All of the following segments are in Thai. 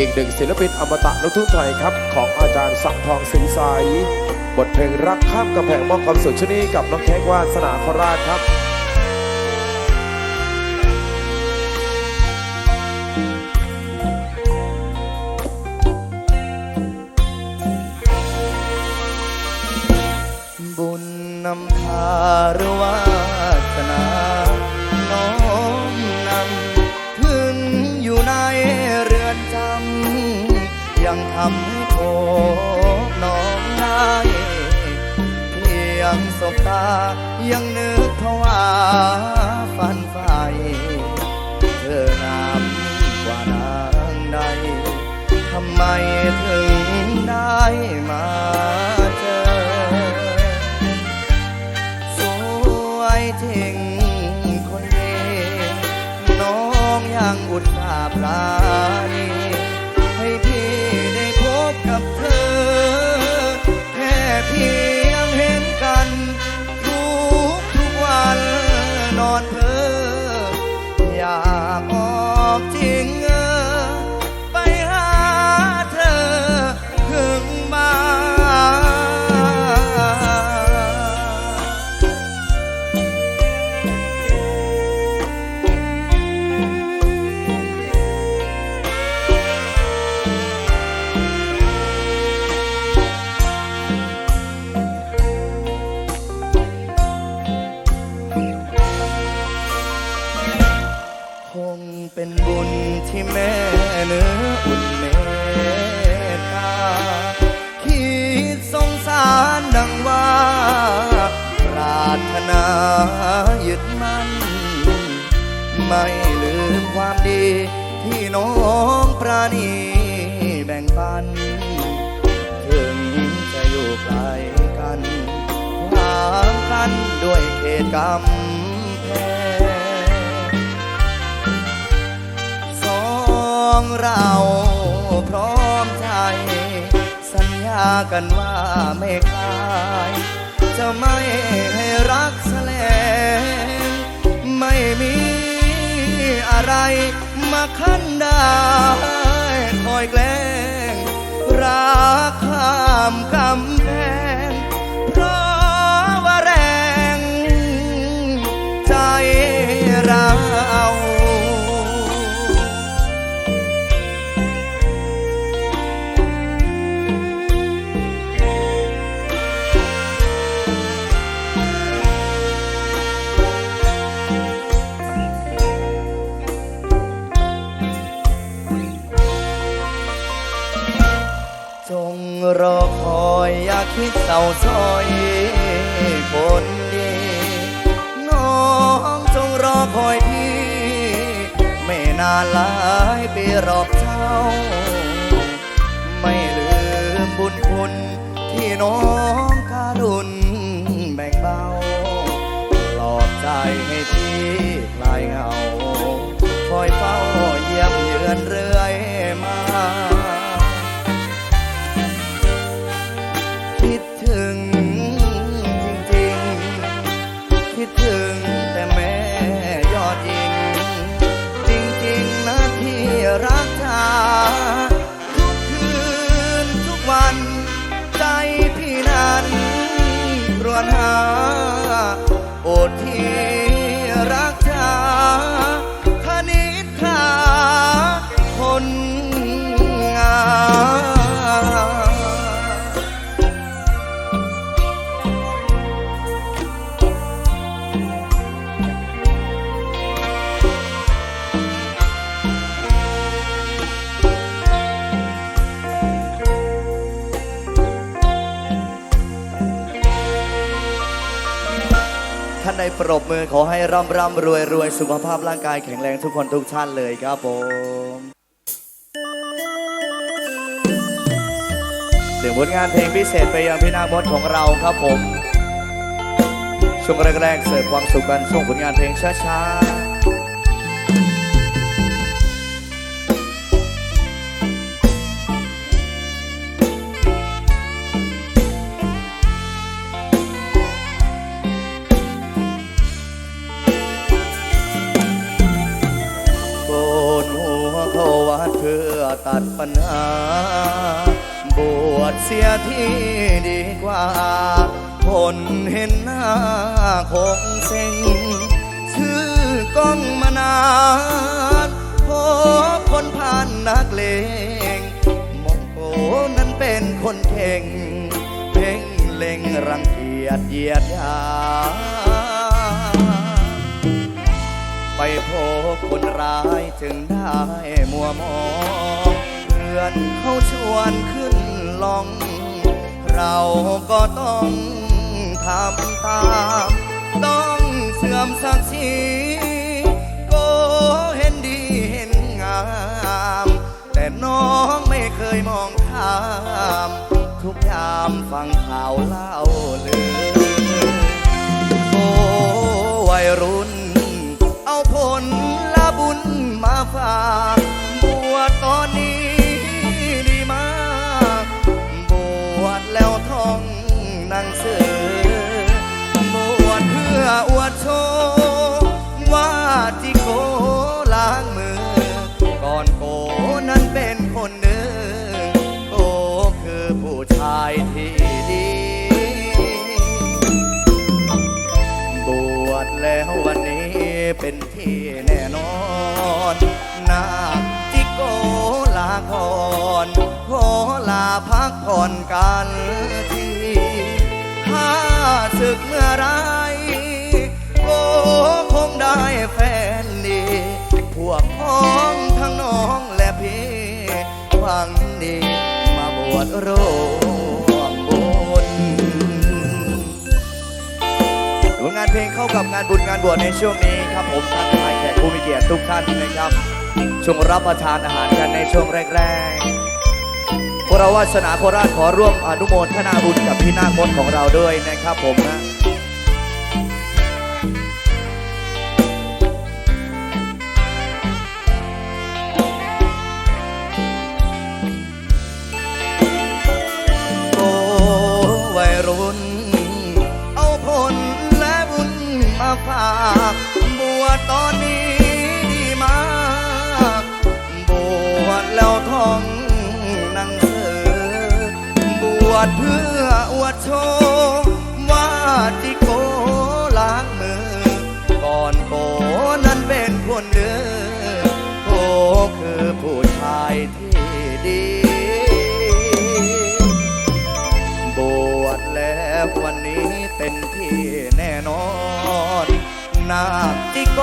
อีกหนึ่งศิลปินอมตะลูกทุ่งไทยครับ ของอาจารย์สังทองศรีใสบทเพลงรักข้ามกำแพงมองความสุขชนีกับน้องแค้กว่าสนาคราชครับ ยังทำให้โคน้องได้เพียงสบตายังนึกภาวาฝันไฟเธองามกว่านางใดทำไมถึงได้มา ด้วยเขตกำแพงสองเราพร้อมใจ สัญญากันว่าไม่คลาย จะไม่ให้รักแสลงไม่มีอะไรมาขั้นได้คอยแกล้งรักข้ามกำแพง นานหลายปีรอบเช้า ไม่ลืมบุญคุณที่น้องการุณแบ่งเบาปลอบใจให้พี่คลายเหงา คอยเฝ้าเยี่ยมเยือนเรื่อ ได้ปรบมือขอให้ร่ำร่ำรวยรวยสุขภาพร่างกายแข็งแรงทุกคนทุกท่านเลยครับผมถึงผลงานเพลงพิเศษไปยังพี่นางมดของเราครับผม ช่วงแรกๆเสิร์ฟความสุขกันช่วงผลงานเพลงช้าๆ คงเซ็งชื่อกล้องมานานพบคนผ่านนักเลงมองโกนั้นเป็นคนเข่ง เพ่งเล็งรังเกียจเหยียดยาไปพบคนร้ายจึงได้มัวมองเพื่อนเขาชวนขึ้นลอง เราก็ต้องทำตาม ต้องเสื่อมศักดิ์ศรีโกเห็นดีเห็นงาม แต่น้องไม่เคยมองข้าม ทุกยามฟังข่าวเล่าเลือ เป็นที่แน่นอนนาจิโกลาก่อนขอลาพักผ่อนกันทีถ้าศึกเมื่อไรโกคงได้แฟนดีพวกพ้องทั้งน้องและพี่หวังดีมาบวชโรผลงานเพลงเข้ากับงานบุญงานบวชในช่วงนี้ ครับผมทักทายแขกผู้มีเกียรติทุกท่านนะครับช่วงรับประทานอาหารกันในช่วงแรกๆพวกเราวาสนาโคราชขอร่วมอนุโมทนาบุญกับพี่นาคมดของเราด้วยนะครับผมนะโอ้วัยรุ่น เอาผลและบุญมาฝาก วชตอนนี้ดีมากบวชแล้วท่องหนังเสือบวชเพื่ออวดโชว์ว่าจิโกล้างมือ ก่อนโกนั้นเป็นคนเดินโกคือผู้ชายที่ดีบวชแล้ววันนี้เป็นที่แน่นอน นาคจิโก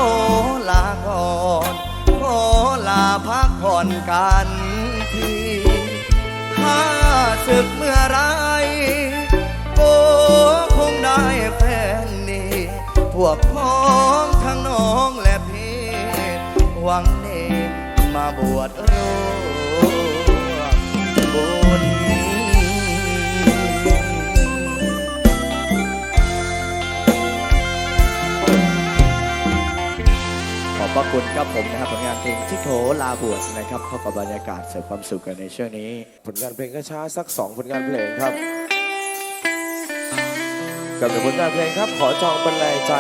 ลาก่อนขอลาพักผ่อนกันทีถ้าศึกเมื่อไรโกคงได้แฟนนี่พวกพ้องทั้งน้องและพี่ หวังเนมาบวชร่ พระคุณครับผมนะครับผลงานเพลงที่โถลาบวชนะครับเข้ากับบรรยากาศเสริมความสุขกันในช่วงนี้ ผลงานเพลงก็ช้าสักสองผลงานเพลงครับกับหนึ่งผลงานเพลงครับ ขอจองเป็นแรงใจ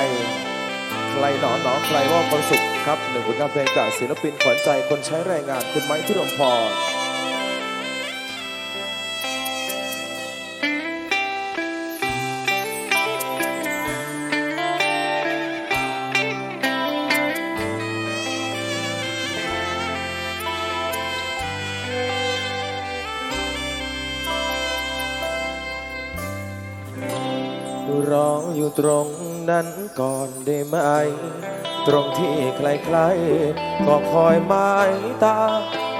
ใครหนอหนอใครว่าความสุขครับหนึ่งผลงานเพลงจากศิลปินขวัญใจคนใช้แรงงานคุณไม้พิรมพร ออยู่ตรงนั้นก่อนได้ไหม ตรงที่ใครๆก็คอยหมายตา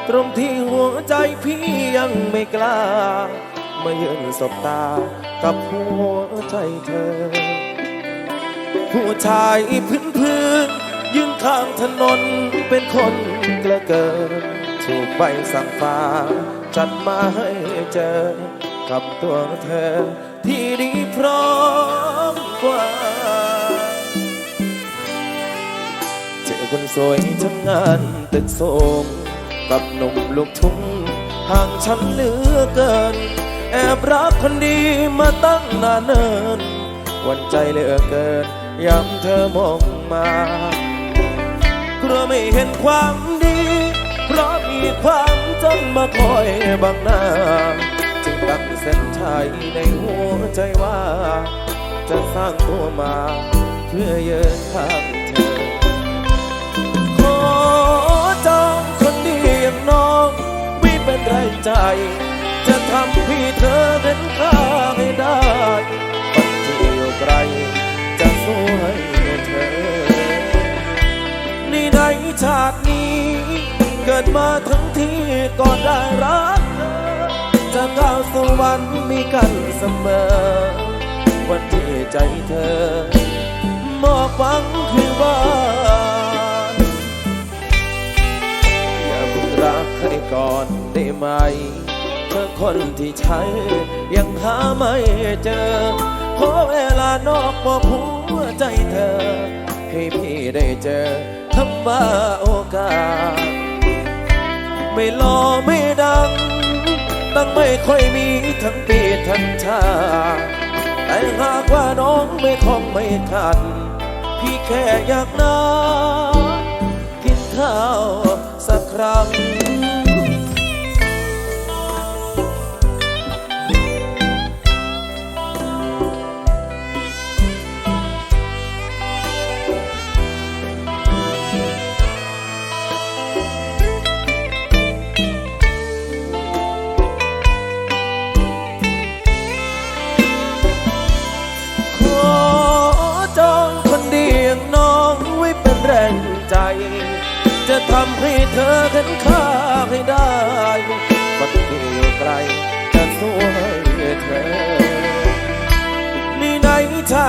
ตรงที่หัวใจพี่ยังไม่กล้า มายืนสบตากับหัวใจเธอ ผู้ชายพื้นพื้นยืนข้างถนนเป็นคนเกลือเกินถูกใบสั่งฟ้า จัดมาให้เจอกับตัวเธอที่ดีพร้อม กว่าเจอคนสวยทำงานตึกสูงกับหนุ่มลูกทุ่งห่างฉันเหลือเกิน แอบรักคนดีมาตั้งนานเนินวันใจเหลือเกินยามเธอมองมากลัวไม่เห็นความดี เพราะมีความจนมาคอยบังหน้า จึงตั้งเส้นชัยในหัวใจว่า จะสร้างตัวมา เพื่อเยืนข้างเธอ ขอจองคนดีอย่างน้องไม่เป็นไรใจ จะทำพี่เธอเป็นข้าให้ได้ปันที่อยู่ไกลจะสู้ให้เธอ นี่ในชาตินี้ เกิดมาทั้งที่ก็ได้รักเธอ จะก้าวสู่วันมีกันเสมอ วันที่ใจเธอมอบหวังคือว่าอย่าเพิ่งรักใครก่อนได้ไหม เธอคนที่ใช้ยังหาไม่เจอ ขอเวลานอกบอกหัวใจเธอ ให้พี่ได้เจอคำว่าโอกาส ไม่หล่อไม่ดัง ตั้งไม่ค่อยมีทั้งปีทั้งชาติ แต่หากว่าน้องไม่คงไม่ขัน พี่แค่อยากนากินข้าวสักครั้ง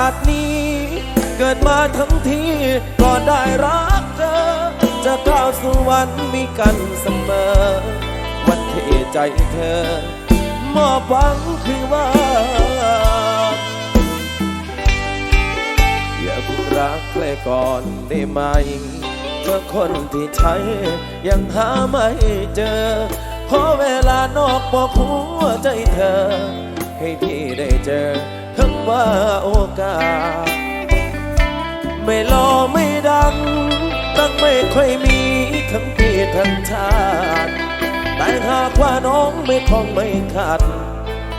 าตินี้ เกิดมาทั้งทีก็ได้รักเธอ จะก้าวสู่วันมีกันเสมอ วันที่ใจเธอ มอบหวังคือว่า อย่าเพิ่งรักใครก่อนได้ไหมเธอคนที่ใช้ยังหาไม่เจอเพราะเวลานอกบอกหัวใจเธอ ให้พี่ได้เจอ ว่าโอกาส ไม่หล่อไม่ดัง ตั้งไม่ค่อยมีทั้งปีทั้งชาติแต่หากว่าน้องไม่คงไม่ขัด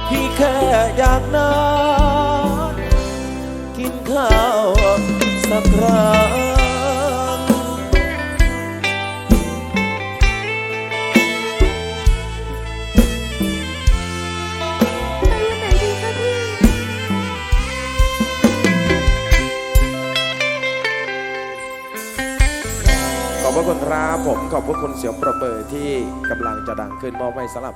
พี่แค่อยากนานกินข้าวสักครั้ง อบพระคุณครับผมขอบพระคุณเสียงประเบิดที่กำลังจะดังขึ้นมอบให้สำหรับ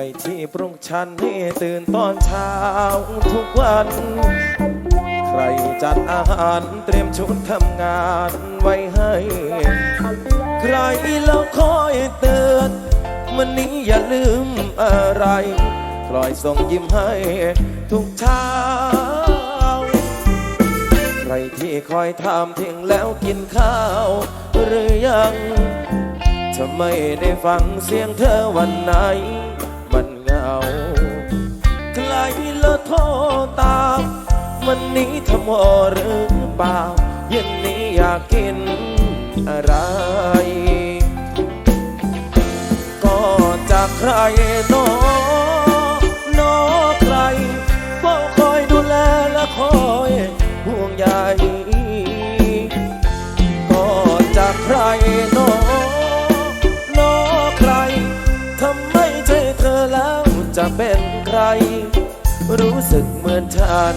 ใครที่ปรุงฉันให้ตื่นตอนเช้าทุกวัน ใครจัดอาหารเตรียมชุดทำงานไว้ให้ ใครแล้วคอยเตือนวันนี้อย่าลืมอะไรคอยส่งยิ้มให้ทุกเช้า ใครที่คอยถามเที่ยงแล้วกินข้าวหรือยังถ้าไม่ได้ฟังเสียงเธอวันไหนาใครละโทรตามวันนี้ทำอหรือเปล่า เย็นนี้อยากกินอะไร ก็จากใครน้อง จะเป็นใคร รู้สึกเหมือนฉัน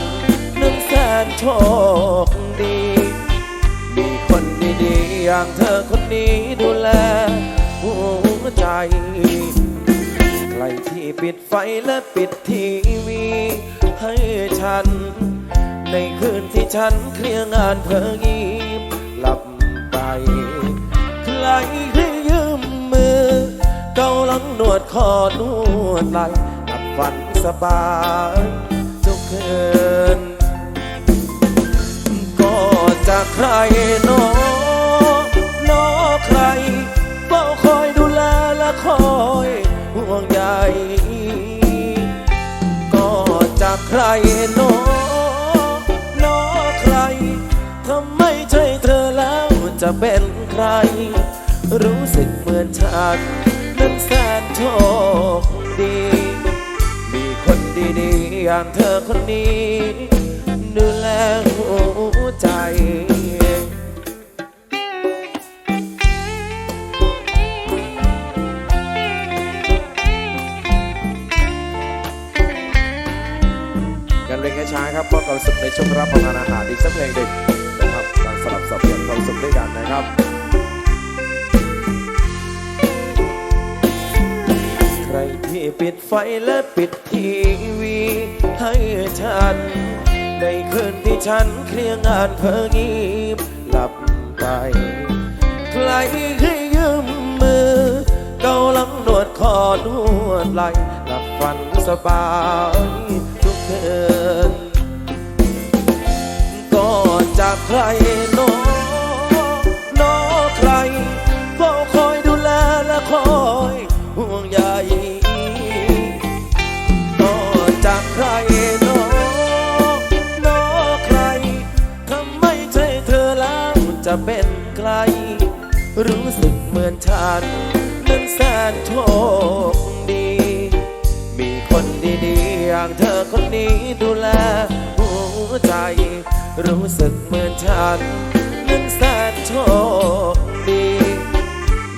นั้นแสนโชคดี มีคนดีๆอย่างเธอคนนี้ดูแลหัวใจ ใครที่ปิดไฟและปิดทีวี ให้ฉัน ในคืนที่ฉันเคลียร์งานเพลิงยีบหลับไป ใครให้ยืมมือ เกาหลังนวดคอนวดไหลหลับฝันสบายทุกคืนก็จะใครหนอนอใครเฝ้าคอยดูแลและคอยห่วงใยก็จะใครหนอนอใครถ้าไม่ใช่เธอแล้วจะเป็นใคร รู้สึกเหมือนฉัน คดี มีคนดีๆอย่างเธอคนนี้ดูแลหัวใจกันเพลงช้าครับมอบความสุขในช่วงรับประทานอาหารอีกสักเพลงหนึ่งนะครับการสลับสับเปลี่ยนความสุขด้วยกันนะครับ ปิดไฟและปิดทีวี ให้ฉัน ในคืนที่ฉันเคลียร์งานเพิ่งีบหลับไปใครให้ยืมมือ เกาหลังนวดคอนวดไหลหลับฝันสบายทุกคืนก็จากใครน รู้สึกเหมือนฉันนั้นแสนโชคดี มีคนดีๆอย่างเธอคนนี้ดูแลหัวใจ รู้สึกเหมือนฉันนั้นแสนโชคดี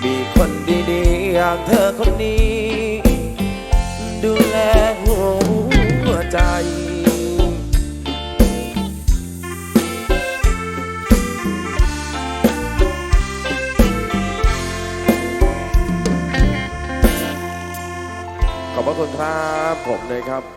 มีคนดีๆอย่างเธอคนนี้ คุณครับผมเลยครับ